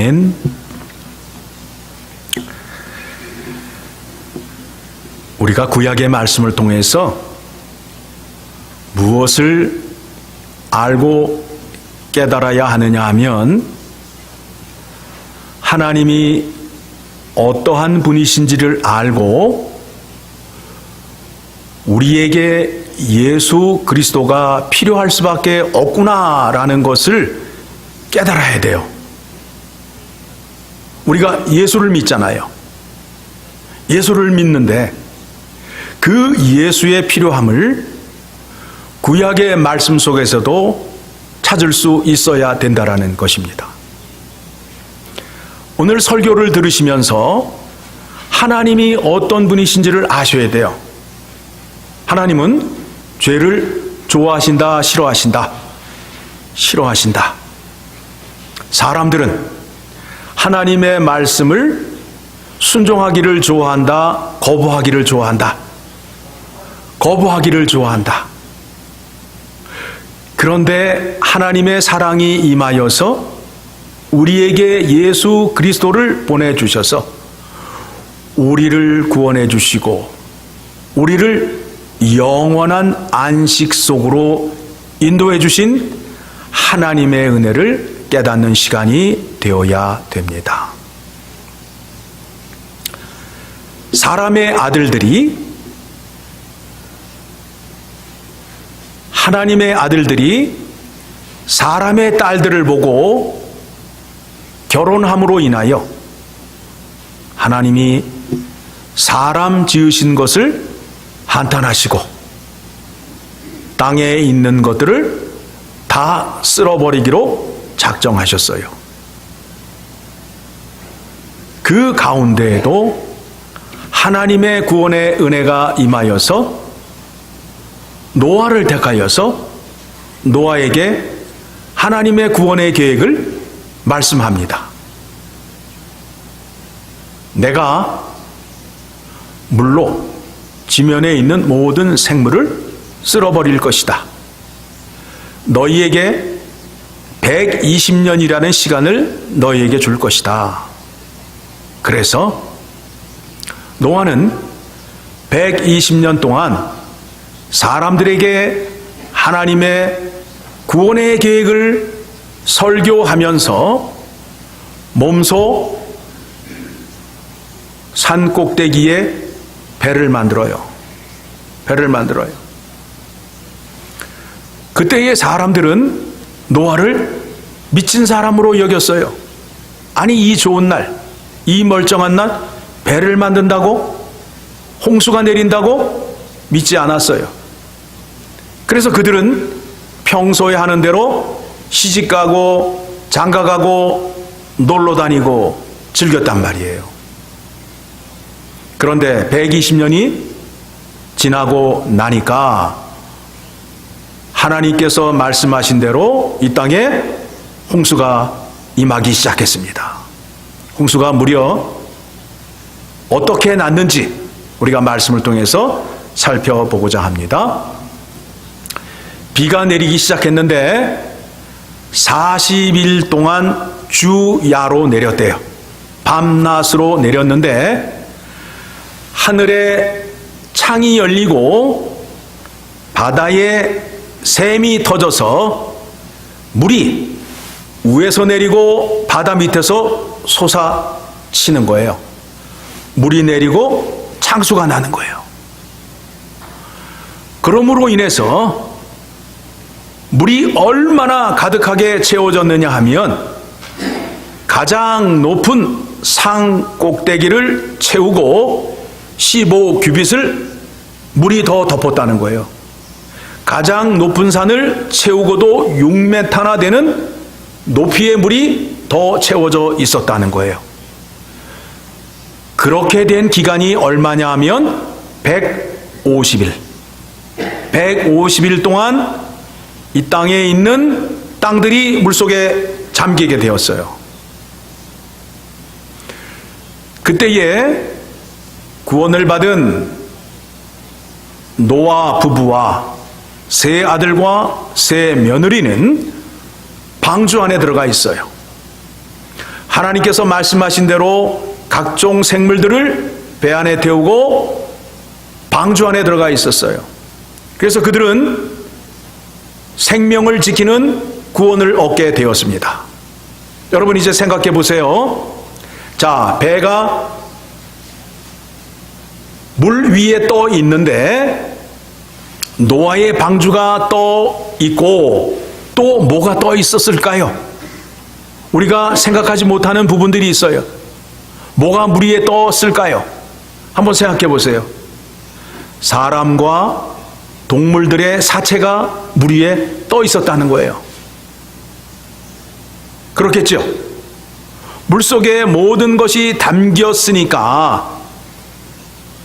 아멘. 우리가 구약의 말씀을 통해서 무엇을 알고 깨달아야 하느냐 하면 하나님이 어떠한 분이신지를 알고 우리에게 예수 그리스도가 필요할 수밖에 없구나라는 것을 깨달아야 돼요. 우리가 예수를 믿잖아요. 예수를 믿는데 그 예수의 필요함을 구약의 말씀 속에서도 찾을 수 있어야 된다라는 것입니다. 오늘 설교를 들으시면서 하나님이 어떤 분이신지를 아셔야 돼요. 하나님은 죄를 좋아하신다, 싫어하신다, 싫어하신다. 사람들은 하나님의 말씀을 순종하기를 좋아한다, 거부하기를 좋아한다. 거부하기를 좋아한다. 그런데 하나님의 사랑이 임하여서 우리에게 예수 그리스도를 보내주셔서 우리를 구원해 주시고 우리를 영원한 안식 속으로 인도해 주신 하나님의 은혜를 깨닫는 시간이 되어야 됩니다. 사람의 아들들이 하나님의 아들들이 사람의 딸들을 보고 결혼함으로 인하여 하나님이 사람 지으신 것을 한탄하시고 땅에 있는 것들을 다 쓸어버리기로 작정하셨어요. 그 가운데에도 하나님의 구원의 은혜가 임하여서 노아를 택하여서 노아에게 하나님의 구원의 계획을 말씀합니다. 내가 물로 지면에 있는 모든 생물을 쓸어버릴 것이다. 너희에게 120년이라는 시간을 너희에게 줄 것이다. 그래서 노아는 120년 동안 사람들에게 하나님의 구원의 계획을 설교하면서 몸소 산 꼭대기에 배를 만들어요. 배를 만들어요. 그때의 사람들은 노아를 미친 사람으로 여겼어요. 아니, 이 좋은 날, 이 멀쩡한 날, 배를 만든다고? 홍수가 내린다고? 믿지 않았어요. 그래서 그들은 평소에 하는 대로 시집 가고, 장가 가고, 놀러 다니고, 즐겼단 말이에요. 그런데 120년이 지나고 나니까 하나님께서 말씀하신 대로 이 땅에 홍수가 임하기 시작했습니다. 홍수가 무려 어떻게 났는지 우리가 말씀을 통해서 살펴보고자 합니다. 비가 내리기 시작했는데 40일 동안 주야로 내렸대요. 밤낮으로 내렸는데 하늘에 창이 열리고 바다에 샘이 터져서 물이 위에서 내리고 바다 밑에서 솟아치는 거예요. 물이 내리고 창수가 나는 거예요. 그러므로 인해서 물이 얼마나 가득하게 채워졌느냐 하면 가장 높은 산 꼭대기를 채우고 15 규빗을 물이 더 덮었다는 거예요. 가장 높은 산을 채우고도 6m나 되는 높이의 물이 더 채워져 있었다는 거예요. 그렇게 된 기간이 얼마냐 하면 150일. 150일 동안 이 땅에 있는 땅들이 물속에 잠기게 되었어요. 그때에 구원을 받은 노아 부부와 세 아들과 세 며느리는 방주 안에 들어가 있어요. 하나님께서 말씀하신 대로 각종 생물들을 배 안에 태우고 방주 안에 들어가 있었어요. 그래서 그들은 생명을 지키는 구원을 얻게 되었습니다. 여러분 이제 생각해 보세요. 자, 배가 물 위에 떠 있는데 노아의 방주가 떠 있고 또 뭐가 떠 있었을까요? 우리가 생각하지 못하는 부분들이 있어요. 뭐가 물 위에 떴을까요? 한번 생각해 보세요. 사람과 동물들의 사체가 물 위에 떠 있었다는 거예요. 그렇겠죠? 물 속에 모든 것이 담겼으니까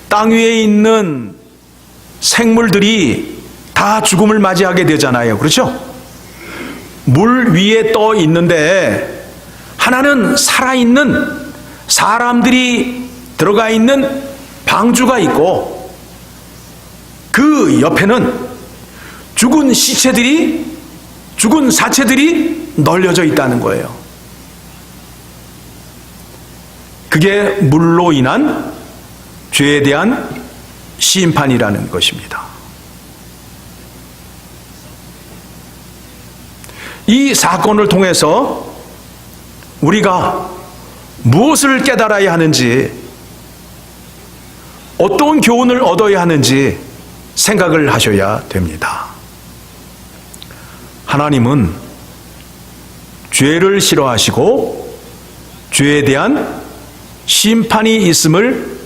땅 위에 있는 생물들이 다 죽음을 맞이하게 되잖아요. 그렇죠? 물 위에 떠 있는데 하나는 살아있는 사람들이 들어가 있는 방주가 있고 그 옆에는 죽은 시체들이 죽은 사체들이 널려져 있다는 거예요. 그게 물로 인한 죄에 대한 심판이라는 것입니다. 이 사건을 통해서 우리가 무엇을 깨달아야 하는지, 어떤 교훈을 얻어야 하는지 생각을 하셔야 됩니다. 하나님은 죄를 싫어하시고 죄에 대한 심판이 있음을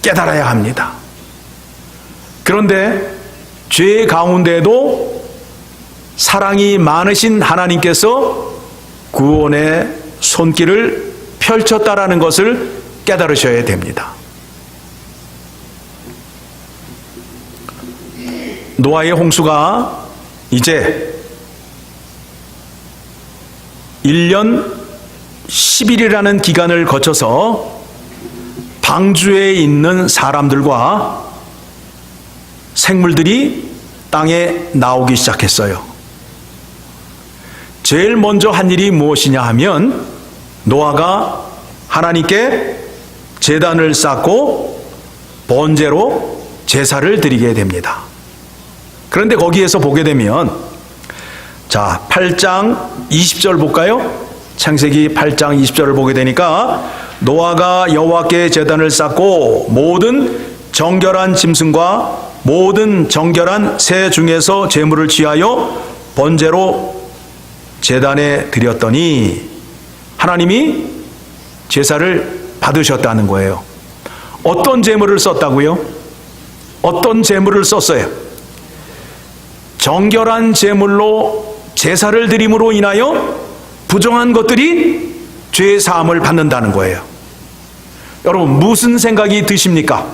깨달아야 합니다. 그런데 죄 가운데도 사랑이 많으신 하나님께서 구원의 손길을 펼쳤다라는 것을 깨달으셔야 됩니다. 노아의 홍수가 이제 1년 10일이라는 기간을 거쳐서 방주에 있는 사람들과 생물들이 땅에 나오기 시작했어요. 제일 먼저 한 일이 무엇이냐 하면 노아가 하나님께 제단을 쌓고 번제로 제사를 드리게 됩니다. 그런데 거기에서 보게 되면 자, 8장 20절 볼까요? 창세기 8장 20절을 보게 되니까 노아가 여호와께 제단을 쌓고 모든 정결한 짐승과 모든 정결한 새 중에서 제물을 취하여 번제로 제단에 드렸더니 하나님이 제사를 받으셨다는 거예요. 어떤 제물을 썼다고요? 어떤 제물을 썼어요? 정결한 제물로 제사를 드림으로 인하여 부정한 것들이 죄 사함을 받는다는 거예요. 여러분 무슨 생각이 드십니까?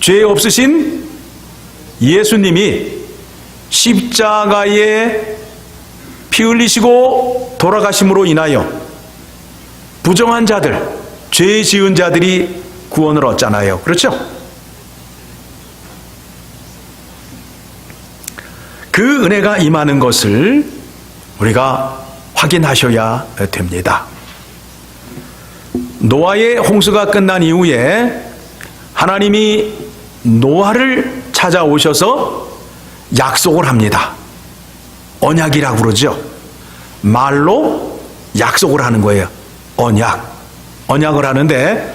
죄 없으신 예수님이 십자가에 피 흘리시고 돌아가심으로 인하여 부정한 자들, 죄 지은 자들이 구원을 얻잖아요. 그렇죠? 그 은혜가 임하는 것을 우리가 확인하셔야 됩니다. 노아의 홍수가 끝난 이후에 하나님이 노아를 찾아오셔서 약속을 합니다. 언약이라고 그러죠. 말로 약속을 하는 거예요. 언약. 언약을 하는데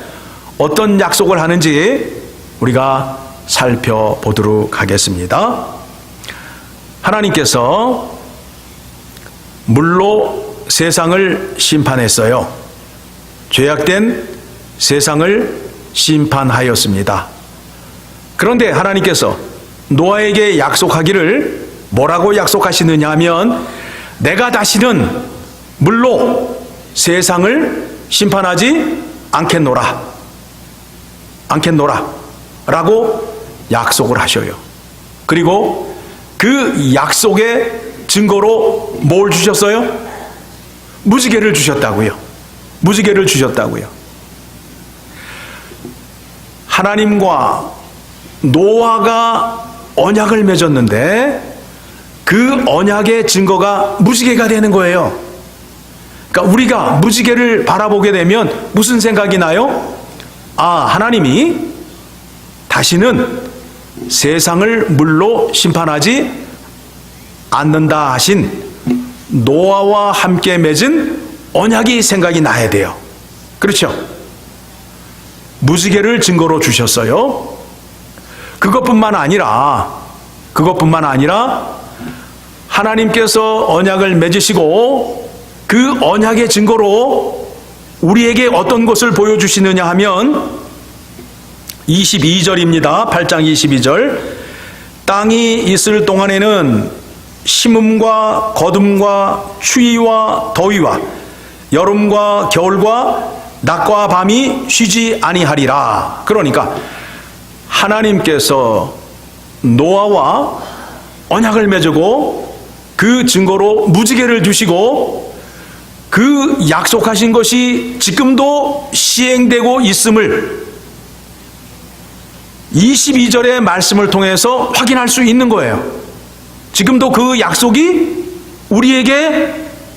어떤 약속을 하는지 우리가 살펴보도록 하겠습니다. 하나님께서 물로 세상을 심판했어요. 죄악된 세상을 심판하였습니다. 그런데 하나님께서 노아에게 약속하기를 뭐라고 약속하시느냐 하면 내가 다시는 물로 세상을 심판하지 않겠노라. 않겠노라. 라고 약속을 하셔요. 그리고 그 약속의 증거로 뭘 주셨어요? 무지개를 주셨다고요. 무지개를 주셨다고요. 하나님과 노아가 언약을 맺었는데 그 언약의 증거가 무지개가 되는 거예요. 그러니까 우리가 무지개를 바라보게 되면 무슨 생각이 나요? 아, 하나님이 다시는 세상을 물로 심판하지 않는다 하신 노아와 함께 맺은 언약이 생각이 나야 돼요. 그렇죠? 무지개를 증거로 주셨어요. 그것뿐만 아니라 그것뿐만 아니라 하나님께서 언약을 맺으시고 그 언약의 증거로 우리에게 어떤 것을 보여주시느냐 하면 22절입니다. 8장 22절. 땅이 있을 동안에는 심음과 거둠과 추위와 더위와 여름과 겨울과 낮과 밤이 쉬지 아니하리라. 그러니까 하나님께서 노아와 언약을 맺고 그 증거로 무지개를 주시고 그 약속하신 것이 지금도 시행되고 있음을 22절의 말씀을 통해서 확인할 수 있는 거예요. 지금도 그 약속이 우리에게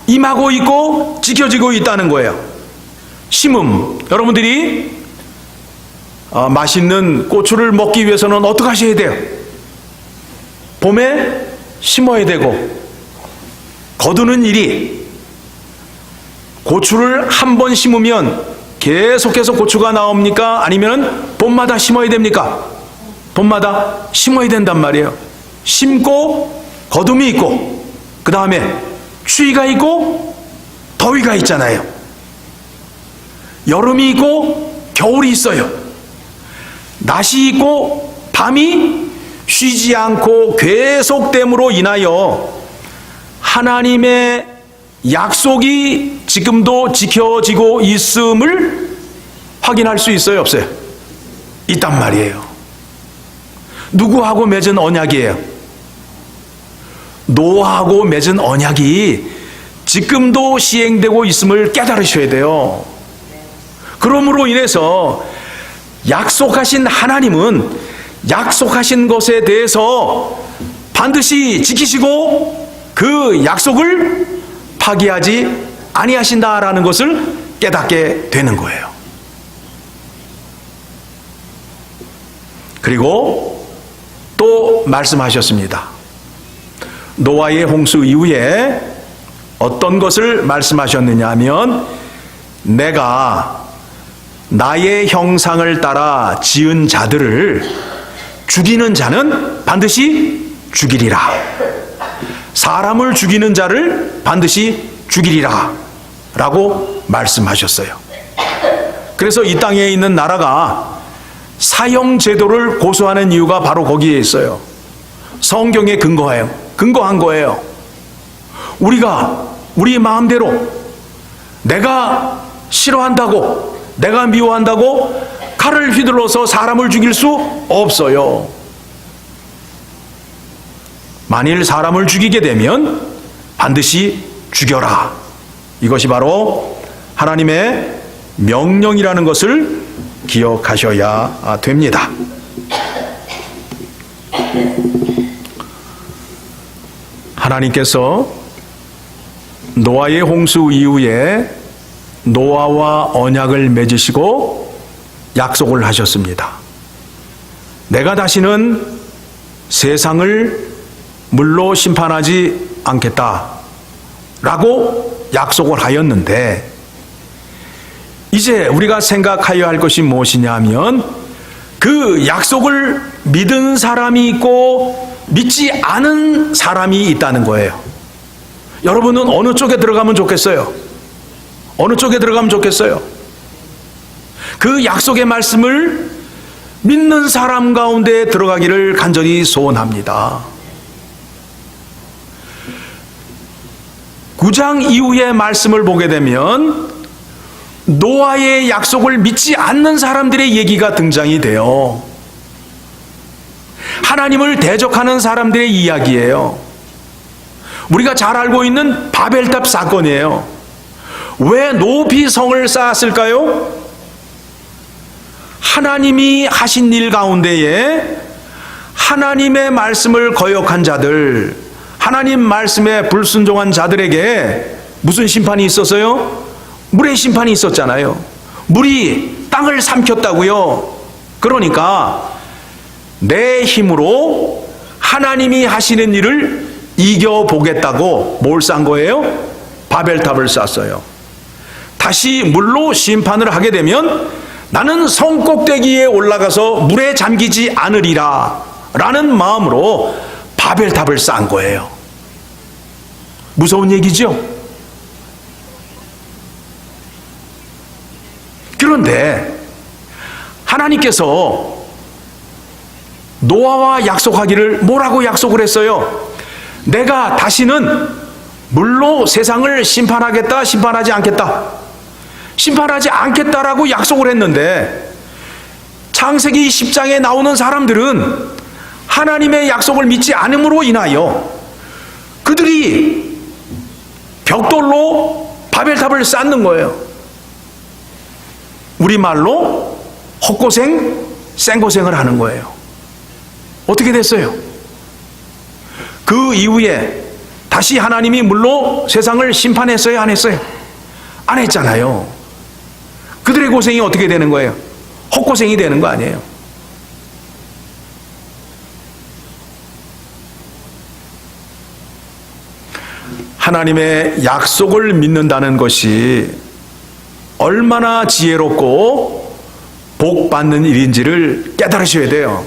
임하고 있고 지켜지고 있다는 거예요. 심음. 여러분들이 어, 맛있는 고추를 먹기 위해서는 어떻게 하셔야 돼요? 봄에 심어야 되고 거두는 일이 고추를 한 번 심으면 계속해서 고추가 나옵니까? 아니면 봄마다 심어야 됩니까? 봄마다 심어야 된단 말이에요. 심고 거둠이 있고 그 다음에 추위가 있고 더위가 있잖아요. 여름이 있고 겨울이 있어요. 낮이 있고 밤이 쉬지 않고 계속됨으로 인하여 하나님의 약속이 지금도 지켜지고 있음을 확인할 수 있어요, 없어요? 있단 말이에요. 누구하고 맺은 언약이에요? 노아하고 맺은 언약이 지금도 시행되고 있음을 깨달으셔야 돼요. 그러므로 인해서 약속하신 하나님은 약속하신 것에 대해서 반드시 지키시고 그 약속을 파기하지 아니하신다라는 것을 깨닫게 되는 거예요. 그리고 또 말씀하셨습니다. 노아의 홍수 이후에 어떤 것을 말씀하셨느냐 하면 내가 나의 형상을 따라 지은 자들을 죽이는 자는 반드시 죽이리라. 사람을 죽이는 자를 반드시 죽이리라. 라고 말씀하셨어요. 그래서 이 땅에 있는 나라가 사형 제도를 고수하는 이유가 바로 거기에 있어요. 성경에 근거해요. 근거한 거예요. 우리가 우리 마음대로 내가 싫어한다고 내가 미워한다고 칼을 휘둘러서 사람을 죽일 수 없어요. 만일 사람을 죽이게 되면 반드시 죽여라. 이것이 바로 하나님의 명령이라는 것을 기억하셔야 됩니다. 하나님께서 노아의 홍수 이후에 노아와 언약을 맺으시고 약속을 하셨습니다. 내가 다시는 세상을 물로 심판하지 않겠다. 라고 약속을 하였는데, 이제 우리가 생각하여야 할 것이 무엇이냐 하면, 그 약속을 믿은 사람이 있고, 믿지 않은 사람이 있다는 거예요. 여러분은 어느 쪽에 들어가면 좋겠어요? 어느 쪽에 들어가면 좋겠어요? 그 약속의 말씀을 믿는 사람 가운데 들어가기를 간절히 소원합니다. 9장 이후의 말씀을 보게 되면 노아의 약속을 믿지 않는 사람들의 얘기가 등장이 돼요. 하나님을 대적하는 사람들의 이야기예요. 우리가 잘 알고 있는 바벨탑 사건이에요. 왜 높이 성을 쌓았을까요? 하나님이 하신 일 가운데에 하나님의 말씀을 거역한 자들, 하나님 말씀에 불순종한 자들에게 무슨 심판이 있었어요? 물의 심판이 있었잖아요. 물이 땅을 삼켰다고요. 그러니까 내 힘으로 하나님이 하시는 일을 이겨보겠다고 뭘 싼 거예요? 바벨탑을 쌌어요. 다시 물로 심판을 하게 되면 나는 성 꼭대기에 올라가서 물에 잠기지 않으리라 라는 마음으로 바벨탑을 쌓은 거예요. 무서운 얘기죠? 그런데 하나님께서 노아와 약속하기를 뭐라고 약속을 했어요? 내가 다시는 물로 세상을 심판하겠다, 심판하지 않겠다. 심판하지 않겠다라고 약속을 했는데 창세기 10장에 나오는 사람들은 하나님의 약속을 믿지 않음으로 인하여 그들이 벽돌로 바벨탑을 쌓는 거예요. 우리말로 헛고생, 생고생을 하는 거예요. 어떻게 됐어요? 그 이후에 다시 하나님이 물로 세상을 심판했어요? 안 했어요? 안 했잖아요. 그들의 고생이 어떻게 되는 거예요? 헛고생이 되는 거 아니에요? 하나님의 약속을 믿는다는 것이 얼마나 지혜롭고 복 받는 일인지를 깨달으셔야 돼요.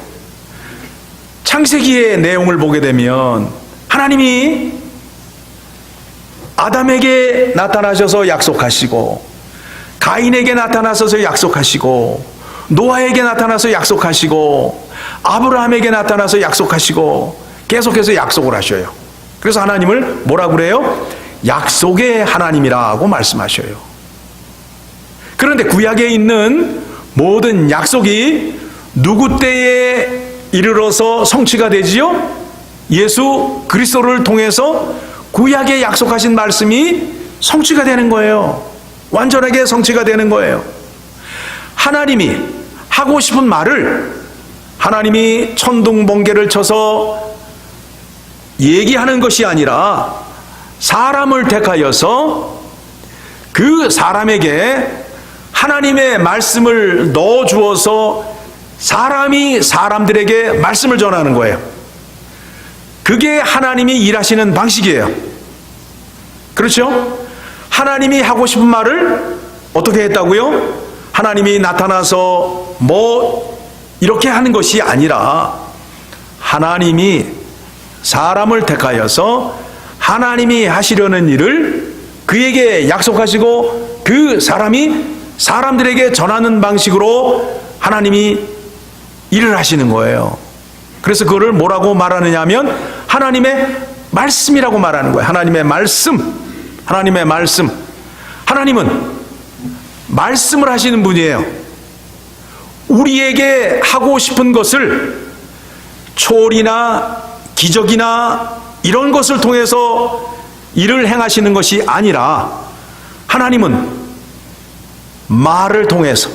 창세기의 내용을 보게 되면 하나님이 아담에게 나타나셔서 약속하시고 가인에게 나타나셔서 약속하시고 노아에게 나타나서 약속하시고 아브라함에게 나타나서 약속하시고 계속해서 약속을 하셔요. 그래서 하나님을 뭐라 그래요? 약속의 하나님이라고 말씀하셔요. 그런데 구약에 있는 모든 약속이 누구 때에 이르러서 성취가 되지요? 예수 그리스도를 통해서 구약에 약속하신 말씀이 성취가 되는 거예요. 완전하게 성취가 되는 거예요. 하나님이 하고 싶은 말을 하나님이 천둥 번개를 쳐서 얘기하는 것이 아니라 사람을 택하여서 그 사람에게 하나님의 말씀을 넣어 주어서 사람이 사람들에게 말씀을 전하는 거예요. 그게 하나님이 일하시는 방식이에요. 그렇죠? 하나님이 하고 싶은 말을 어떻게 했다고요? 하나님이 나타나서 뭐 이렇게 하는 것이 아니라 하나님이 사람을 택하여서 하나님이 하시려는 일을 그에게 약속하시고 그 사람이 사람들에게 전하는 방식으로 하나님이 일을 하시는 거예요. 그래서 그거를 뭐라고 말하느냐 하면 하나님의 말씀이라고 말하는 거예요. 하나님의 말씀. 하나님의 말씀. 하나님은 말씀을 하시는 분이에요. 우리에게 하고 싶은 것을 초월이나 기적이나 이런 것을 통해서 일을 행하시는 것이 아니라 하나님은 말을 통해서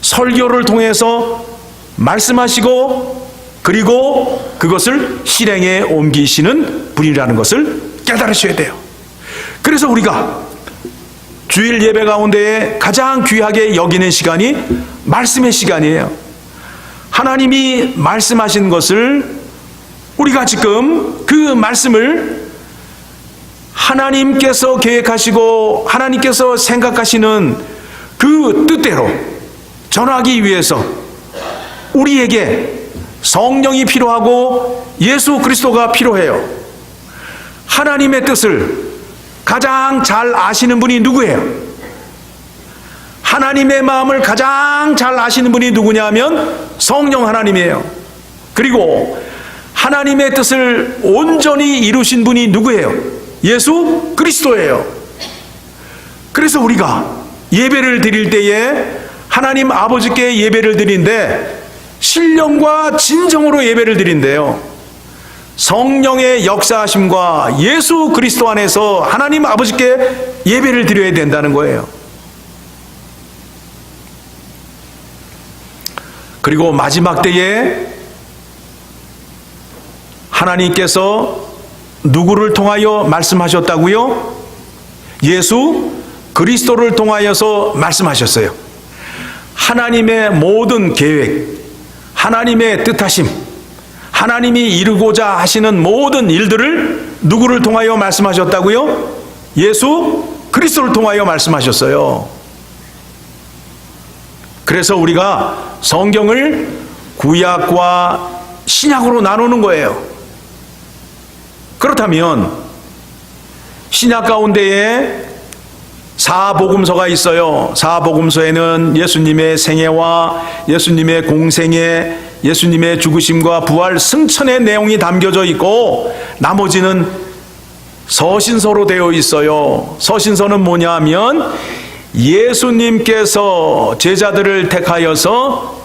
설교를 통해서 말씀하시고 그리고 그것을 실행에 옮기시는 분이라는 것을 깨달으셔야 돼요. 그래서 우리가 주일 예배 가운데에 가장 귀하게 여기는 시간이 말씀의 시간이에요. 하나님이 말씀하신 것을 우리가 지금 그 말씀을 하나님께서 계획하시고 하나님께서 생각하시는 그 뜻대로 전하기 위해서 우리에게 성령이 필요하고 예수 그리스도가 필요해요. 하나님의 뜻을 가장 잘 아시는 분이 누구예요? 하나님의 마음을 가장 잘 아시는 분이 누구냐면 성령 하나님이에요. 그리고 하나님의 뜻을 온전히 이루신 분이 누구예요? 예수 그리스도예요. 그래서 우리가 예배를 드릴 때에 하나님 아버지께 예배를 드린데 신령과 진정으로 예배를 드린대요. 성령의 역사하심과 예수 그리스도 안에서 하나님 아버지께 예배를 드려야 된다는 거예요. 그리고 마지막 때에 하나님께서 누구를 통하여 말씀하셨다고요? 예수 그리스도를 통하여서 말씀하셨어요. 하나님의 모든 계획, 하나님의 뜻하심, 하나님이 이루고자 하시는 모든 일들을 누구를 통하여 말씀하셨다고요? 예수 그리스도를 통하여 말씀하셨어요. 그래서 우리가 성경을 구약과 신약으로 나누는 거예요. 그렇다면 신약 가운데에 사복음서가 있어요. 사복음서에는 예수님의 생애와 예수님의 공생애, 예수님의 죽으심과 부활 승천의 내용이 담겨져 있고 나머지는 서신서로 되어 있어요. 서신서는 뭐냐 하면 예수님께서 제자들을 택하여서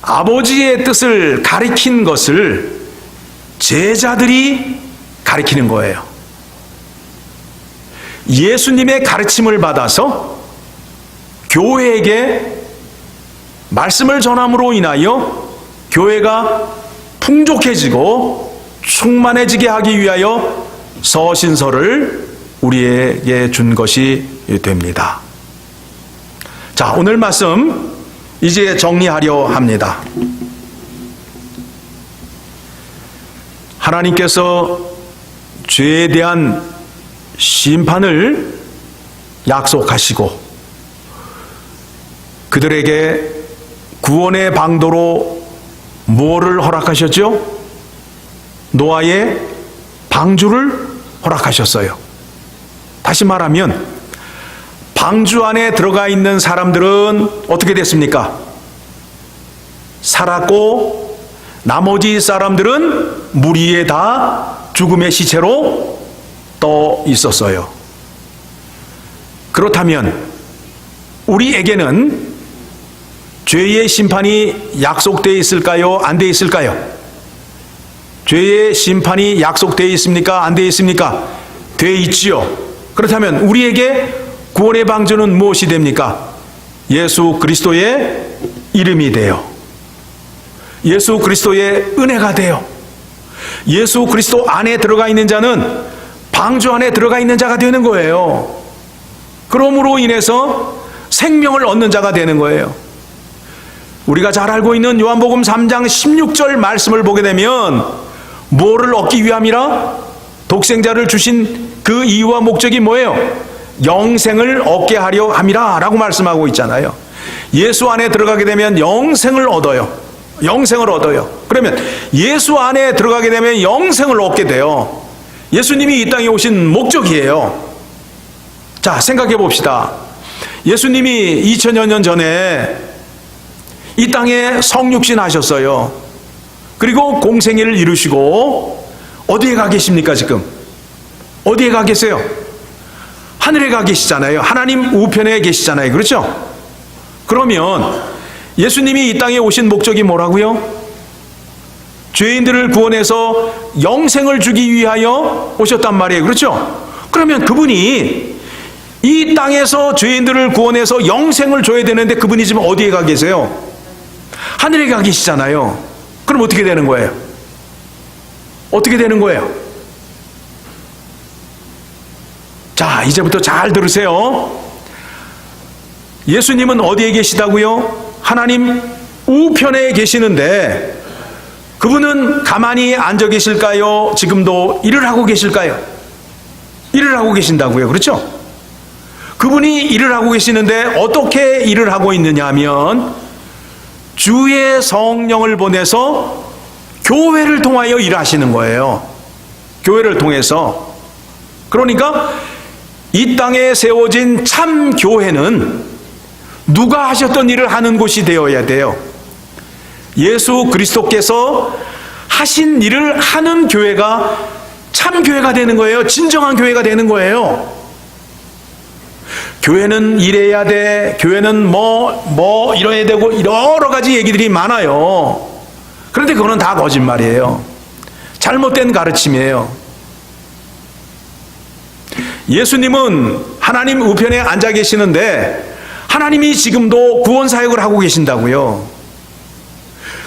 아버지의 뜻을 가리킨 것을 제자들이 가리키는 거예요. 예수님의 가르침을 받아서 교회에게 말씀을 전함으로 인하여 교회가 풍족해지고 충만해지게 하기 위하여 서신서를 우리에게 준 것이 됩니다. 자, 오늘 말씀 이제 정리하려 합니다. 하나님께서 죄에 대한 심판을 약속하시고 그들에게 구원의 방도로 무엇을 허락하셨죠? 노아의 방주를 허락하셨어요. 다시 말하면 방주 안에 들어가 있는 사람들은 어떻게 됐습니까? 살았고 나머지 사람들은 물 위에 다 죽음의 시체로 떠 있었어요. 그렇다면 우리에게는 죄의 심판이 약속되어 있을까요? 안 되어 있을까요? 죄의 심판이 약속되어 있습니까? 안 되어 있습니까? 되어 있지요. 그렇다면 우리에게 구원의 방주는 무엇이 됩니까? 예수 그리스도의 이름이 돼요. 예수 그리스도의 은혜가 돼요. 예수 그리스도 안에 들어가 있는 자는 방주 안에 들어가 있는 자가 되는 거예요. 그러므로 인해서 생명을 얻는 자가 되는 거예요. 우리가 잘 알고 있는 요한복음 3장 16절 말씀을 보게 되면 뭐를 얻기 위함이라? 독생자를 주신 그 이유와 목적이 뭐예요? 영생을 얻게 하려 함이라 라고 말씀하고 있잖아요. 예수 안에 들어가게 되면 영생을 얻어요. 영생을 얻어요. 그러면 예수 안에 들어가게 되면 영생을 얻게 돼요. 예수님이 이 땅에 오신 목적이에요. 자, 생각해 봅시다. 예수님이 2000여 년 전에 이 땅에 성육신 하셨어요. 그리고 공생애를 이루시고 어디에 가 계십니까, 지금? 어디에 가 계세요? 하늘에 가 계시잖아요. 하나님 우편에 계시잖아요. 그렇죠? 그러면 예수님이 이 땅에 오신 목적이 뭐라고요? 죄인들을 구원해서 영생을 주기 위하여 오셨단 말이에요. 그렇죠? 그러면 그분이 이 땅에서 죄인들을 구원해서 영생을 줘야 되는데 그분이 지금 어디에 가 계세요? 하늘에 가 계시잖아요. 그럼 어떻게 되는 거예요? 어떻게 되는 거예요? 자, 이제부터 잘 들으세요. 예수님은 어디에 계시다고요? 하나님 우편에 계시는데 그분은 가만히 앉아 계실까요? 지금도 일을 하고 계실까요? 일을 하고 계신다고요. 그렇죠? 그분이 일을 하고 계시는데 어떻게 일을 하고 있느냐 하면 주의 성령을 보내서 교회를 통하여 일하시는 거예요. 교회를 통해서. 그러니까 이 땅에 세워진 참 교회는 누가 하셨던 일을 하는 곳이 되어야 돼요. 예수 그리스도께서 하신 일을 하는 교회가 참 교회가 되는 거예요. 진정한 교회가 되는 거예요. 교회는 이래야 돼. 교회는 뭐, 뭐, 이래야 되고, 여러 가지 얘기들이 많아요. 그런데 그거는 다 거짓말이에요. 잘못된 가르침이에요. 예수님은 하나님 우편에 앉아 계시는데, 하나님이 지금도 구원 사역을 하고 계신다고요.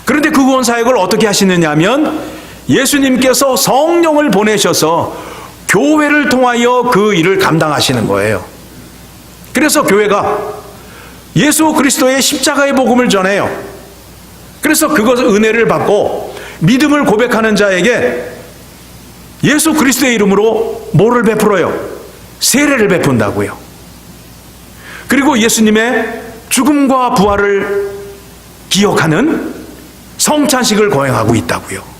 그런데 그 구원 사역을 어떻게 하시느냐 하면 예수님께서 성령을 보내셔서 교회를 통하여 그 일을 감당하시는 거예요. 그래서 교회가 예수 그리스도의 십자가의 복음을 전해요. 그래서 그것을 은혜를 받고 믿음을 고백하는 자에게 예수 그리스도의 이름으로 뭐를 베풀어요? 세례를 베푼다고요. 그리고 예수님의 죽음과 부활을 기억하는 성찬식을 거행하고 있다고요.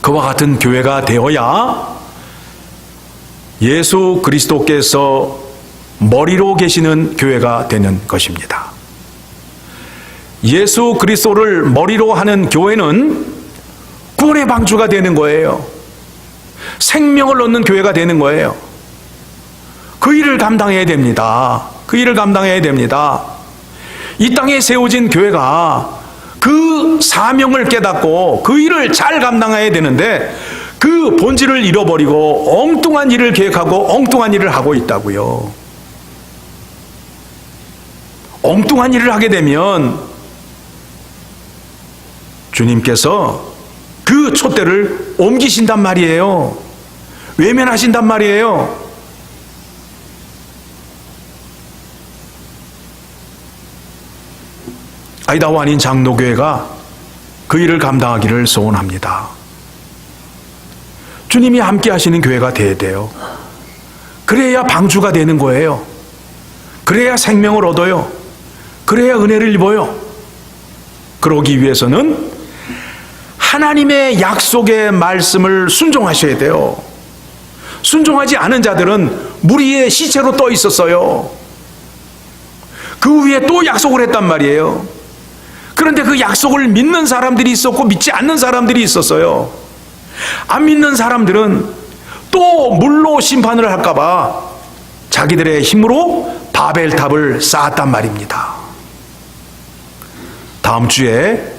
그와 같은 교회가 되어야 예수 그리스도께서 머리로 계시는 교회가 되는 것입니다. 예수 그리스도를 머리로 하는 교회는 구원의 방주가 되는 거예요. 생명을 얻는 교회가 되는 거예요. 그 일을 감당해야 됩니다. 그 일을 감당해야 됩니다. 이 땅에 세워진 교회가 그 사명을 깨닫고 그 일을 잘 감당해야 되는데 그 본질을 잃어버리고 엉뚱한 일을 계획하고 엉뚱한 일을 하고 있다고요. 엉뚱한 일을 하게 되면 주님께서 그 촛대를 옮기신단 말이에요. 외면하신단 말이에요. 아이다호 아닌 장로교회가 그 일을 감당하기를 소원합니다. 주님이 함께 하시는 교회가 돼야 돼요. 그래야 방주가 되는 거예요. 그래야 생명을 얻어요. 그래야 은혜를 입어요. 그러기 위해서는 하나님의 약속의 말씀을 순종하셔야 돼요. 순종하지 않은 자들은 물 위에 시체로 떠 있었어요. 그 위에 또 약속을 했단 말이에요. 그런데 그 약속을 믿는 사람들이 있었고 믿지 않는 사람들이 있었어요. 안 믿는 사람들은 또 물로 심판을 할까봐 자기들의 힘으로 바벨탑을 쌓았단 말입니다. 다음 주에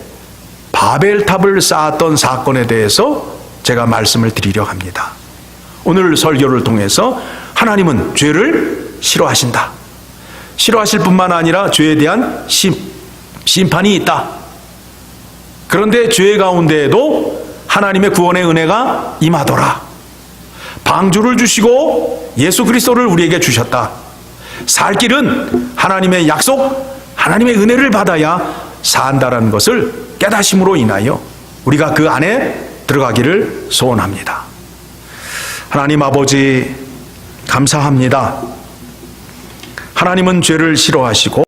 바벨탑을 쌓았던 사건에 대해서 제가 말씀을 드리려 합니다. 오늘 설교를 통해서 하나님은 죄를 싫어하신다. 싫어하실 뿐만 아니라 죄에 대한 심, 심판이 있다. 그런데 죄 가운데에도 하나님의 구원의 은혜가 임하더라. 방주를 주시고 예수 그리스도를 우리에게 주셨다. 살 길은 하나님의 약속, 하나님의 은혜를 받아야 산다라는 것을 깨닫심으로 인하여 우리가 그 안에 들어가기를 소원합니다. 하나님 아버지 감사합니다. 하나님은 죄를 싫어하시고